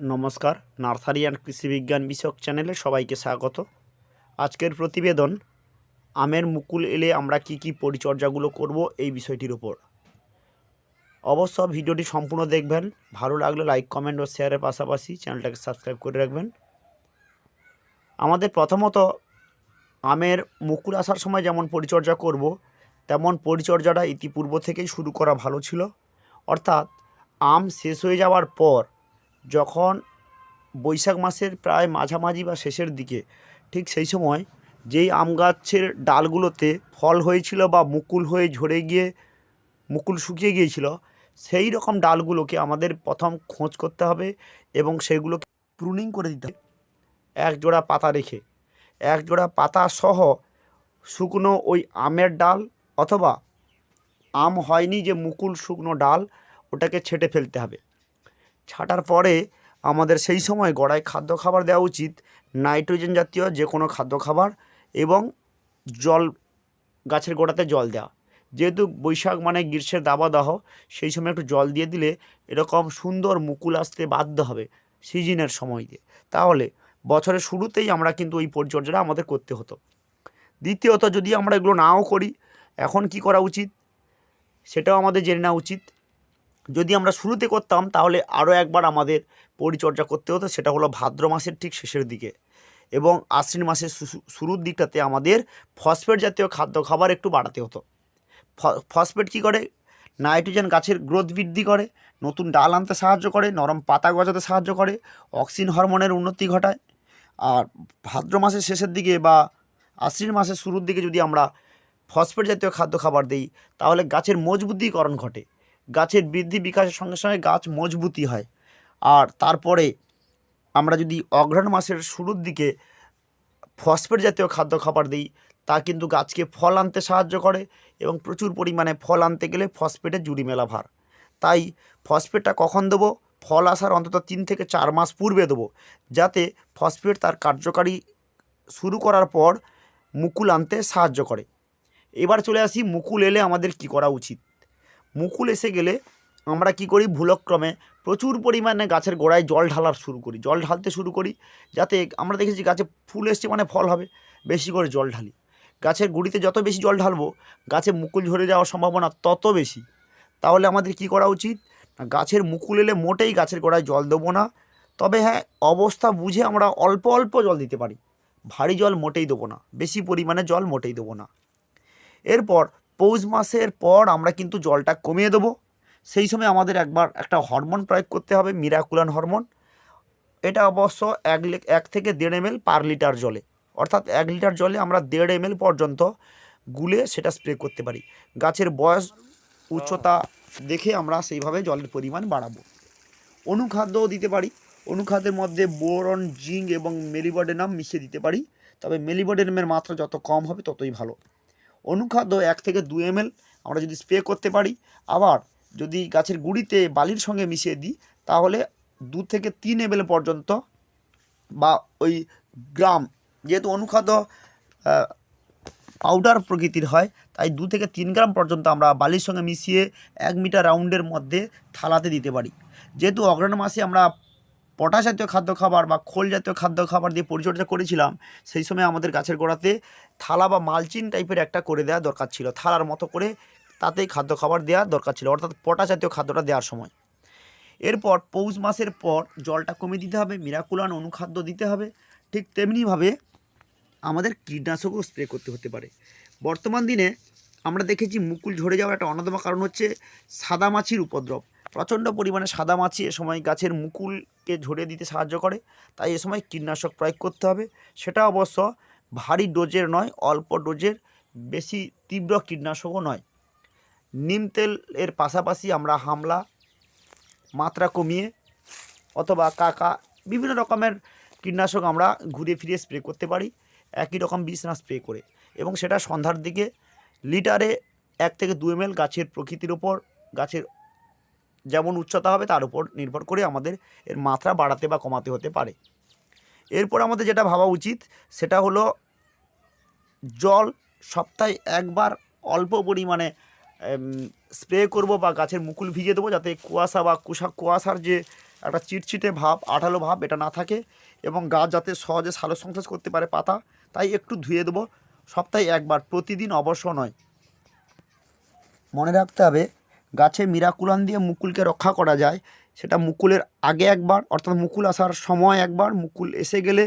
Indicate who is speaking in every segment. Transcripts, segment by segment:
Speaker 1: নমস্কার, nursery and কৃষিবিজ্ঞান বিষয়ক চ্যানেলে সবাইকে স্বাগত। আজকের প্রতিবেদন, আমের মুকুল এলে আমরা কি কি পরিচর্যাগুলো করব এই বিষয়টির উপর। অবশ্য ভিডিওটি সম্পূর্ণ দেখবেন, ভালো লাগলে লাইক, কমেন্ট ও শেয়ারের পাশাপাশি চ্যানেলটাকে সাবস্ক্রাইব করে রাখবেন। আমাদের প্রথমত, আমের মুকুল আসার সময় যেমন পরিচর্যা করব, তেমন পরিচর্যাটা ইতিপূর্ব থেকেই শুরু করা ভালো ছিল। অর্থাৎ আম শেষ হয়ে যাওয়ার পর যখন বৈশাখ মাসের প্রায় মাঝামাঝি বা শেষের দিকে, ঠিক সেই সময় যেই আম গাছের ডালগুলোতে ফল হয়েছিল বা মুকুল হয়ে ঝরে গিয়ে, মুকুল শুকিয়ে গিয়েছিল, সেই রকম ডালগুলোকে আমাদের প্রথম খোঁজ করতে হবে এবং সেগুলোকে প্রুনিং করে দিতে হবে। এক জোড়া পাতা রেখে, এক জোড়া পাতা সহ শুকনো ওই আমের ডাল অথবা আম হয়নি যে মুকুল শুকনো ডাল, ওটাকে ছেটে ফেলতে হবে। ছাটার পরে আমাদের সেই সময় গড়ায় খাদ্য খাবার দেওয়া উচিত, নাইট্রোজেন জাতীয় যে কোনো খাদ্য খাবার এবং জল, গাছের গোড়াতে জল দেওয়া। যেহেতু বৈশাখ মানে গ্রীষ্মের দাবাদাহ, সেই সময় একটু জল দিয়ে দিলে এরকম সুন্দর মুকুল আসতে বাধ্য হবে সিজনের সময় দিয়ে। তাহলে বছরের শুরুতেই আমরা কিন্তু ওই পরিচর্যাটা আমাদের করতে হতো। দ্বিতীয়ত যদি আমরা এগুলো নাও করি, এখন কি করা উচিত? সেটাও আমাদের জেনে নেওয়া উচিত। যদি আমরা শুরুতে করতাম, তাহলে আরও একবার আমাদের পরিচর্যা করতে হতো, সেটা হলো ভাদ্র মাসের ঠিক শেষের দিকে। এবং আশ্বিন মাসের শুরুর দিকটাতে আমাদের ফসফেট জাতীয় খাদ্য খাবার একটু বাড়াতে হতো। ফসফেট কী করে? নাইট্রোজেন গাছের গ্রোথ বৃদ্ধি করে, নতুন ডাল আনতে সাহায্য করে, নরম পাতা গজাতে সাহায্য করে, অক্সিন হরমোনের উন্নতি ঘটায়। আর ভাদ্র মাসের শেষের দিকে বা আশ্বিন মাসের শুরুর দিকে যদি আমরা ফসফেট জাতীয় খাদ্য খাবার দিই, তাহলে গাছের মজবুতিকরণ ঘটে। গাছের বৃদ্ধি বিকাশের সঙ্গে সঙ্গে গাছ মজবুতি হয়। আর তারপরে আমরা যদি অগ্রহণ মাসের শুরুর দিকে ফসফেট জাতীয় খাদ্য খাবার দিই, তা কিন্তু গাছকে ফল আনতে সাহায্য করে এবং প্রচুর পরিমাণে ফল আনতে গেলে ফসফেটের জুড়ি মেলা ভার। তাই ফসফেটটা কখন দেবো? ফল আসার অন্তত তিন থেকে চার মাস পূর্বে দেবো, যাতে ফসফেট তার কার্যকারী শুরু করার পর মুকুল আনতে সাহায্য করে। এবার চলে আসি মুকুল এলে আমাদের কি করা উচিত? মুকুল এসে গেলে আমরা কি করি? ভুলক্রমে প্রচুর পরিমাণে গাছের গোড়ায় জল ঢালার শুরু করি। জল ঢালতে শুরু করি যাতে আমরা দেখেছি গাছে ফুল এসছে মানে ফল হবে, বেশি করে জল ঢালি। গাছের গুঁড়িতে যত বেশি জল ঢালবো, গাছে মুকুল ঝরে যাওয়ার সম্ভাবনা তত বেশি। তাহলে আমাদের কি করা উচিত? গাছের মুকুল এলে মোটেই গাছের গোড়ায় জল দেবো না। তবে হ্যাঁ অবস্থা বুঝে আমরা অল্প অল্প জল দিতে পারি। ভারী জল মোটেই দেবো না, বেশি পরিমাণে জল মোটেই দেবো না। এরপর পৌষ মাসের পর আমরা কিন্তু জলটা কমিয়ে দেবো। সেই সময় আমাদের একবার একটা হরমোন প্রয়োগ করতে হবে, মিরাকুলান হরমোন। এটা অবশ্য এক এক থেকে দেড় এম পার লিটার জলে। অর্থাৎ এক লিটার জলে আমরা দেড় এম পর্যন্ত গুলে সেটা স্প্রে করতে পারি। গাছের বয়স, উচ্চতা দেখে আমরা সেইভাবে জলের পরিমাণ বাড়াবো। অনুখাদ্যও দিতে পারি। অনুখাদ্যের মধ্যে বোরন, জিঙ্ক এবং মেলিবডেনাম মিশিয়ে দিতে পারি। তবে মেলিবডেনামের মাত্রা যত কম হবে ততই ভালো। অনুখাদ্য এক থেকে দু এম আমরা যদি স্প্রে করতে পারি। আবার যদি গাছের গুঁড়িতে বালির সঙ্গে মিশিয়ে দিই, তাহলে দু থেকে তিন এম পর্যন্ত বা ওই গ্রাম যেহেতু অনুখাদ্য পাউডার প্রকৃতির হয়, তাই দু থেকে তিন গ্রাম পর্যন্ত আমরা বালির সঙ্গে মিশিয়ে এক মিটার রাউন্ডের মধ্যে থালাতে দিতে পারি। যেহেতু অগ্রহণ মাসে আমরা পটাশ জাতীয় খাদ্য খাবার বা খোল জাতীয় খাদ্য খাবার দিয়ে পরিচর্যা করেছিলাম, সেই সময় আমাদের গাছের গোড়াতে থালা বা মালচিন টাইপের একটা করে দেওয়া দরকার ছিল। থালার মতো করে তাতেই খাদ্য খাবার দেওয়া দরকার ছিল, অর্থাৎ পটা জাতীয় খাদ্যটা দেওয়ার সময়। এরপর পৌষ মাসের পর জলটা কমিয়ে দিতে হবে, মিরাকুলান অনুখাদ্য দিতে হবে। ঠিক তেমনিভাবে আমাদের কীটনাশকও স্প্রে করতে হতে পারে। বর্তমান দিনে আমরা দেখেছি মুকুল ঝরে যাওয়ার একটা অন্যতম কারণ হচ্ছে সাদা মাছির উপদ্রব। প্রচণ্ড পরিমাণে সাদা মাছি এ সময় গাছের মুকুলকে ঝরে দিতে সাহায্য করে, তাই এ সময় কীটনাশক প্রয়োগ করতে হবে। সেটা অবশ্য ভারী ডোজের নয়, অল্প ডোজের বেশি তীব্র কীটনাশকও নয়। নিম তেল এর পাশাপাশি আমরা হামলা, মাত্রা কমিয়ে অথবা কাকা বিভিন্ন রকমের কীটনাশক আমরা ঘুরে ফিরে স্প্রে করতে পারি, একই রকম বিষ না স্প্রে করে। এবং সেটা সন্ধ্যার দিকে লিটারে এক থেকে দু এম গাছের প্রকৃতির ওপর, গাছের যেমন উচ্চতা হবে, তার উপর নির্ভর করে আমাদের এর মাত্রা বাড়াতে বা কমাতে হতে পারে। এরপর আমাদের যেটা ভাবা উচিত, সেটা হলো জল সপ্তাহে একবার অল্প পরিমাণে স্প্রে করব বা গাছের মুকুল ভিজিয়ে দেবো যাতে কুয়াশা বা কুশা কুয়াশার যে একটা চিটচিটে ভাব, আঠালো ভাব এটা না থাকে এবং গাছ যাতে সহজে সালো সংশ্লেষ করতে পারে পাতা, তাই একটু ধুয়ে দেবো। সপ্তাহে একবার, প্রতিদিন অবশ্য নয়। মনে রাখতে হবে গাছে মিরাকুলান দিয়ে মুকুলকে রক্ষা করা যায়। সেটা মুকুলের আগে একবার, অর্থাৎ মুকুল আসার সময় একবার, মুকুল এসে গেলে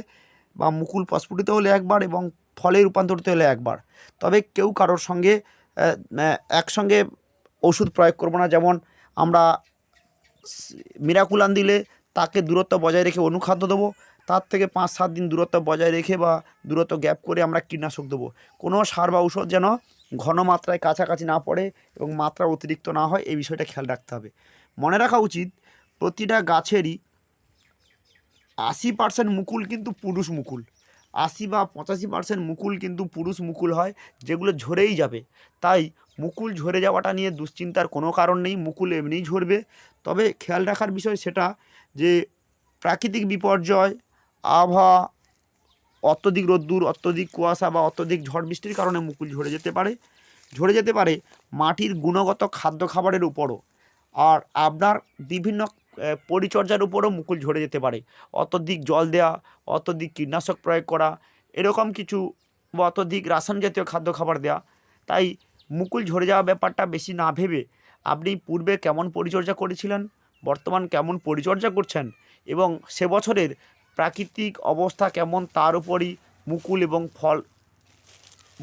Speaker 1: বা মুকুল প্রস্ফুটিত হলে একবার এবং ফলে রূপান্তরিত হলে একবার। তবে কেউ কারোর সঙ্গে একসঙ্গে ওষুধ প্রয়োগ করব না। যেমন আমরা মিরাকুলান দিলে তাকে দূরত্ব বজায় রেখে অনুখাদ্য দেবো, তার থেকে পাঁচ সাত দিন দূরত্ব বজায় রেখে বা দূরত্ব গ্যাপ করে আমরা কীটনাশক দেবো। কোনো সার বা ঔষধ যেন ঘন মাত্রায় কাছাকাছি না পড়ে এবং মাত্রা অতিরিক্ত না হয়, এই বিষয়টা খেয়াল রাখতে হবে। মনে রাখা উচিত, প্রতিটা গাছেরই আশি পার্সেন্ট মুকুল কিন্তু পুরুষ মুকুল। আশি বা পঁচাশি পার্সেন্ট মুকুল কিন্তু পুরুষ মুকুল হয়, যেগুলো ঝরেই যাবে। তাই মুকুল ঝরে যাওয়াটা নিয়ে দুশ্চিন্তার কোনো কারণ নেই, মুকুল এমনিই ঝরবে। তবে খেয়াল রাখার বিষয় সেটা যে প্রাকৃতিক বিপর্যয়, আবহাওয়া অত্যধিক রোদ্দুর, অত্যধিক কুয়াশা বা অত্যধিক ঝড় বৃষ্টির কারণে মুকুল ঝরে যেতে পারে। ঝরে যেতে পারে মাটির গুণগত খাদ্য খাবারের উপরও। আর আপনার বিভিন্ন পরিচর্যার উপরও মুকুল ঝরে যেতে পারে। অত্যধিক জল দেওয়া অত্যধিক কীটনাশক প্রয়োগ করা, এরকম কিছু বা অত্যধিক রাসায়ন জাতীয় খাদ্য খাবার দেওয়া তাই মুকুল ঝরে যাওয়া ব্যাপারটা বেশি না ভেবে আপনি পূর্বে কেমন পরিচর্যা করেছিলেন, বর্তমান কেমন পরিচর্যা করছেন এবং সে বছরের প্রাকৃতিক অবস্থা কেমন তার উপরই মুকুল এবং ফল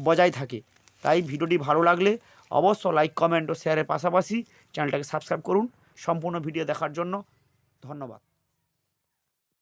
Speaker 1: বজায় থাকে। তাই ভিডিওটি ভালো লাগলে অবশ্য লাইক কমেন্ট ও শেয়ারের পাশাপাশি চ্যানেলটাকে সাবস্ক্রাইব করুন। সম্পূর্ণ ভিডিও দেখার জন্য ধন্যবাদ।